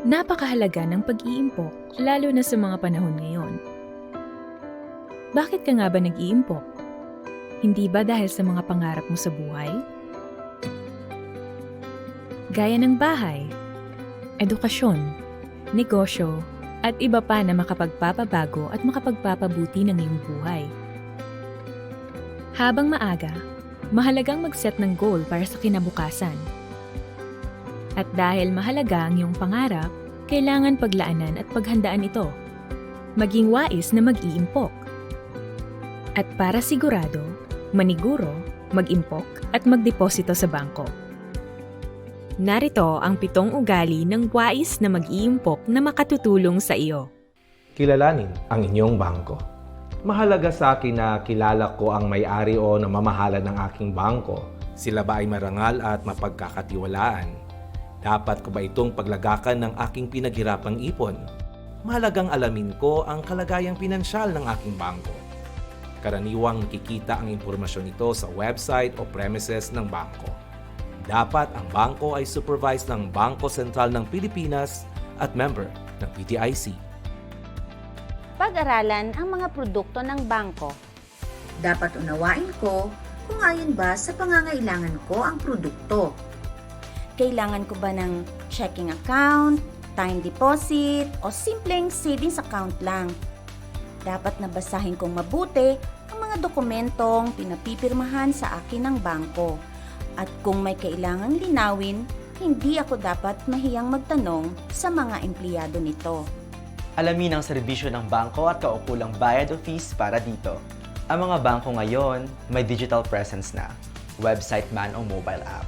Napakahalaga ng pag-iimpok, lalo na sa mga panahon ngayon. Bakit ka nga ba nag-iimpok? Hindi ba dahil sa mga pangarap mo sa buhay? Gaya ng bahay, edukasyon, negosyo, at iba pa na makapagpapabago at makapagpapabuti ng iyong buhay. Habang maaga, mahalagang mag-set ng goal para sa kinabukasan. At dahil mahalaga ang iyong pangarap, kailangan paglaanan at paghandaan ito. Maging wais na mag-iimpok. At para sigurado, maniguro, mag-impok at magdeposito sa bangko. Narito ang pitong ugali ng wais na mag-iimpok na makatutulong sa iyo. Kilalanin ang inyong bangko. Mahalaga sa akin na kilala ko ang may-ari o namamahala ng aking bangko. Sila ba ay marangal at mapagkakatiwalaan? Dapat ko ba itong paglagakan ng aking pinaghirapang ipon? Mahalagang alamin ko ang kalagayang pinansyal ng aking bangko. Karaniwang nakikita ang impormasyon ito sa website o premises ng bangko. Dapat ang bangko ay supervised ng Bangko Sentral ng Pilipinas at member ng PTIC. Pag-aralan ang mga produkto ng bangko. Dapat unawain ko kung ayon ba sa pangangailangan ko ang produkto. Kailangan ko ba ng checking account, time deposit, o simpleng savings account lang? Dapat nabasahin kong mabuti ang mga dokumentong pinapipirmahan sa akin ng bangko. At kung may kailangang linawin, hindi ako dapat mahiyang magtanong sa mga empleyado nito. Alamin ang serbisyo ng bangko at kaukulang bayad o fees para dito. Ang mga bangko ngayon may digital presence na, website man o mobile app.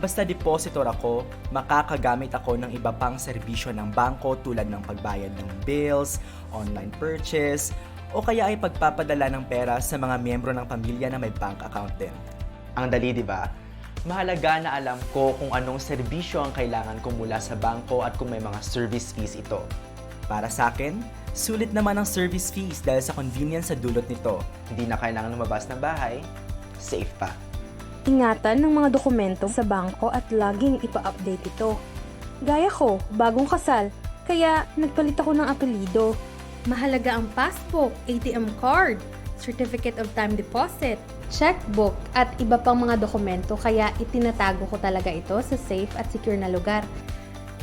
Basta depositor ako, makakagamit ako ng iba pang serbisyo ng bangko tulad ng pagbayad ng bills, online purchase, o kaya ay pagpapadala ng pera sa mga miyembro ng pamilya na may bank account din. Ang dali, di ba? Mahalaga na alam ko kung anong serbisyo ang kailangan ko mula sa bangko at kung may mga service fees ito. Para sa akin, sulit naman ang service fees dahil sa convenience sa dulot nito. Hindi na kailangan lumabas ng bahay, safe pa. Ingatan ng mga dokumento sa bangko at laging ipa-update ito. Gaya ko, bagong kasal, kaya nagpalit ako ng apelido. Mahalaga ang passbook, ATM card, certificate of time deposit, checkbook, at iba pang mga dokumento kaya itinatago ko talaga ito sa safe at secure na lugar.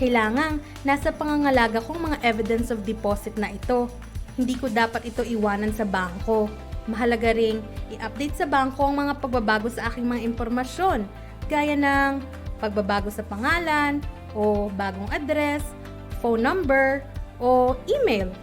Kailangang nasa pangangalaga kong mga evidence of deposit na ito. Hindi ko dapat ito iwanan sa bangko. Mahalaga ring i-update sa bangko ang mga pagbabago sa aking mga impormasyon, gaya ng pagbabago sa pangalan, o bagong address, phone number, o email.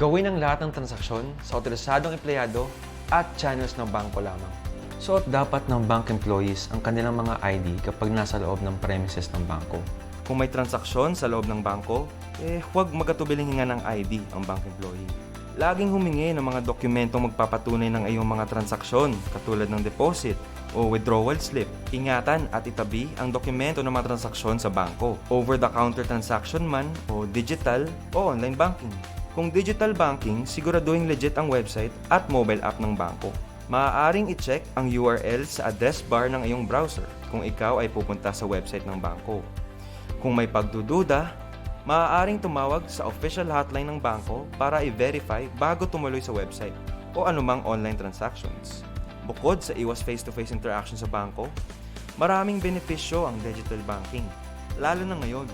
Gawin ang lahat ng transaksyon sa otorisadong empleyado at channels ng bangko lamang. Suot dapat ng bank employees ang kanilang mga ID kapag nasa loob ng premises ng bangko. Kung may transaksyon sa loob ng bangko, eh huwag magatubiling hinga ng ID ang bank employee. Laging humingi ng mga dokumentong magpapatunay ng iyong mga transaksyon katulad ng deposit o withdrawal slip. Ingatan at itabi ang dokumento ng mga transaksyon sa bangko, over-the-counter transaction man o digital o online banking. Kung digital banking, siguraduhin legit ang website at mobile app ng bangko. Maaaring i-check ang URL sa address bar ng iyong browser kung ikaw ay pupunta sa website ng bangko. Kung may pagdududa, maaaring tumawag sa official hotline ng bangko para i-verify bago tumuloy sa website o anumang online transactions. Bukod sa iwas face-to-face interaction sa bangko, maraming benepisyo ang digital banking, lalo na ngayon.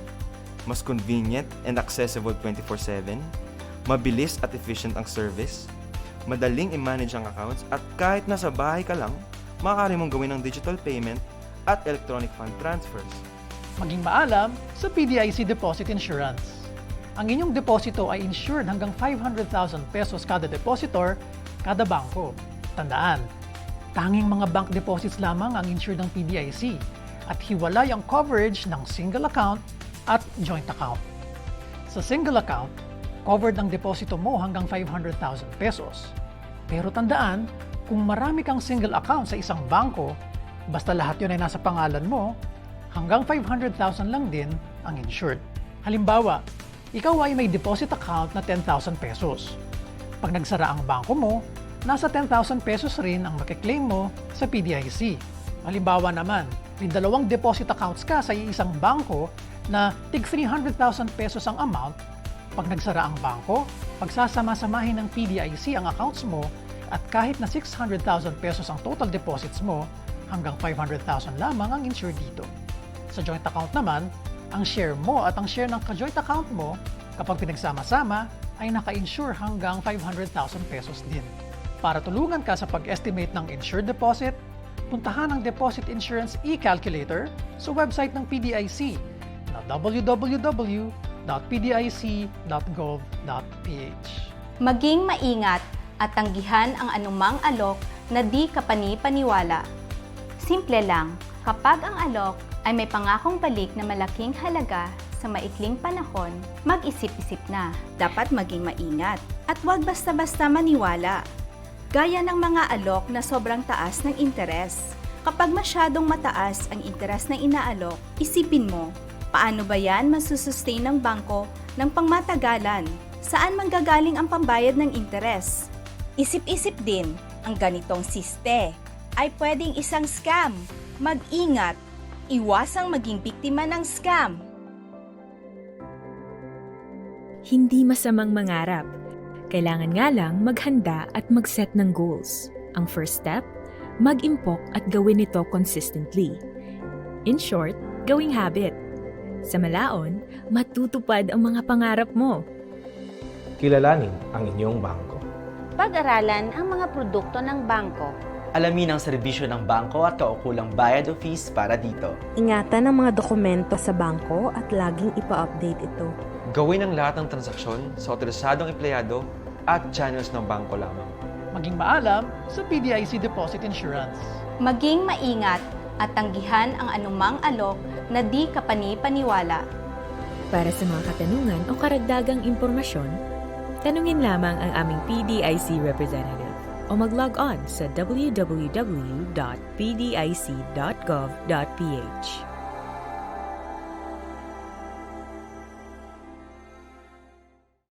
Mas convenient and accessible 24-7, mabilis at efficient ang service, madaling i-manage ang accounts at kahit nasa bahay ka lang, maaari mong gawin ang digital payment at electronic fund transfers. Maging maalam sa PDIC Deposit Insurance. Ang inyong deposito ay insured hanggang 500,000 pesos kada depositor, kada bangko. Tandaan, tanging mga bank deposits lamang ang insured ng PDIC at hiwalay ang coverage ng single account at joint account. Sa single account, covered ang deposito mo hanggang 500,000 pesos. Pero tandaan, kung marami kang single account sa isang bangko, basta lahat yun ay nasa pangalan mo, hanggang 500,000 lang din ang insured. Halimbawa, ikaw ay may deposit account na 10,000 pesos. Pag nagsara ang bangko mo, nasa 10,000 pesos rin ang makiklaim mo sa PDIC. Halimbawa naman, may dalawang deposit accounts ka sa isang bangko na tig 300,000 pesos ang amount, pag nagsara ang bangko, pagsasama-samahin ng PDIC ang accounts mo at kahit na 600,000 pesos ang total deposits mo, hanggang 500,000 lamang ang insured dito. Sa joint account naman, ang share mo at ang share ng ka-joint account mo kapag pinagsama-sama ay naka-insure hanggang 500,000 pesos din. Para tulungan ka sa pag-estimate ng insured deposit, puntahan ang Deposit Insurance e-calculator sa website ng PDIC na www.pdic.gov.ph. Maging maingat at tanggihan ang anumang alok na di kapani-paniwala. Simple lang, kapag ang alok ay may pangakong balik na malaking halaga sa maikling panahon, mag-isip-isip na. Dapat maging maingat at huwag basta-basta maniwala. Gaya ng mga alok na sobrang taas ng interes. Kapag masyadong mataas ang interes na inaalok, isipin mo, paano ba yan masusustain ng bangko ng pangmatagalan? Saan manggagaling ang pambayad ng interes? Isip-isip din, ang ganitong siste ay pwedeng isang scam. Mag-ingat, iwasang maging biktima ng scam. Hindi masamang mangarap. Kailangan nga lang maghanda at mag-set ng goals. Ang first step, mag-impok at gawin ito consistently. In short, gawing habit. Sa malaon, matutupad ang mga pangarap mo. Kilalanin ang inyong bangko. Pag-aralan ang mga produkto ng bangko. Alamin ang serbisyo ng bangko at kaukulang bayad o fees para dito. Ingatan ang mga dokumento sa bangko at laging ipa-update ito. Gawin ang lahat ng transaksyon sa otorisadong empleyado at channels ng bangko lamang. Maging maalam sa PDIC Deposit Insurance. Maging maingat at tanggihan ang anumang alok na di kapani-paniwala. Para sa mga katanungan o karagdagang impormasyon, tanungin lamang ang aming PDIC representative o mag-log on sa www.pdic.gov.ph.